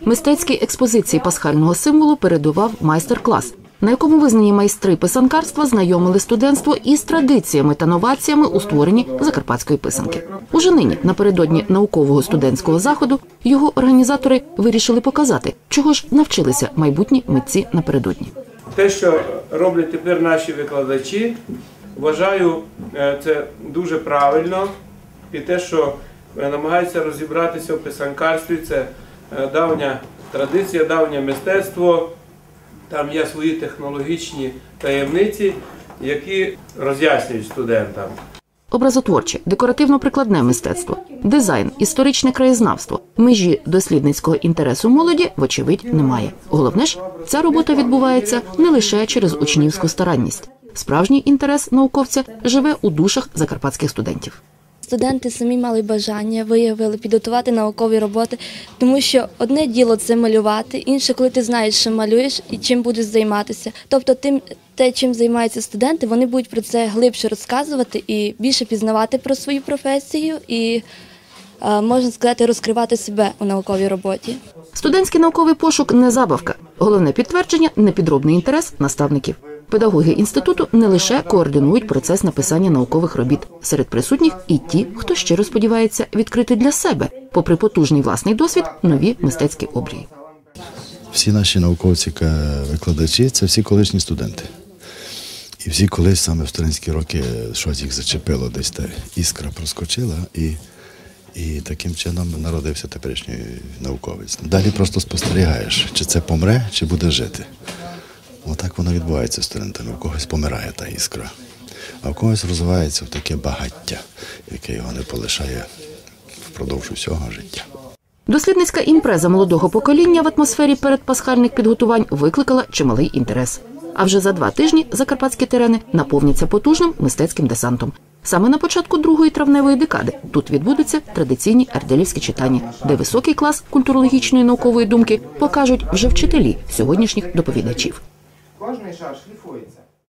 Мистецькій експозиції пасхального символу передував майстер-клас, на якому визнані майстри писанкарства знайомили студентство із традиціями та новаціями у створенні закарпатської писанки. Уже нині, напередодні наукового студентського заходу, його організатори вирішили показати, чого ж навчилися майбутні митці напередодні. Те, що роблять тепер наші викладачі, вважаю, е, це дуже правильно. І те, що намагаються розібратися в писанкарстві, це е, давня традиція, давнє мистецтво. Там є свої технологічні таємниці, які роз'яснюють студентам. Образотворче, декоративно-прикладне мистецтво, дизайн, історичне краєзнавство, межі дослідницького інтересу молоді, вочевидь, немає. Головне ж, ця робота відбувається не лише через учнівську старанність. Справжній інтерес науковця живе у душах закарпатських студентів. Студенти самі мали бажання, виявили підготувати наукові роботи, тому що одне діло це малювати, інше, коли ти знаєш, що малюєш і чим будеш займатися. Тобто, тим те, чим займаються студенти, вони будуть про це глибше розказувати і більше пізнавати про свою професію і, е, можна сказати, розкривати себе у науковій роботі. Студентський науковий пошук не забавка. Головне підтвердження непідробний інтерес наставників. Педагоги інституту не лише координують процес написання наукових робіт. Серед присутніх і ті, хто щиро сподівається відкрити для себе, попри потужний власний досвід, нові мистецькі обрії. Всі наші науковці, викладачі це всі колишні студенти. І всі колись саме в студентські роки щось їх зачепило, десь та іскра проскочила, і, і таким чином народився теперішній науковець. Далі просто спостерігаєш, чи це помре, чи буде жити. Отак воно відбувається з студентами. У когось помирає та іскра, а в когось розвивається в таке багаття, яке його не полишає впродовж усього життя. Дослідницька імпреза молодого покоління в атмосфері передпасхальних підготувань викликала чималий інтерес. А вже за два тижні закарпатські терени наповняться потужним мистецьким десантом. Саме на початку другої травневої декади тут відбудуться традиційні арделівські читання, де високий клас культурологічної наукової думки покажуть вже вчителі сьогоднішніх доповідачів. Кожний шар шліфується.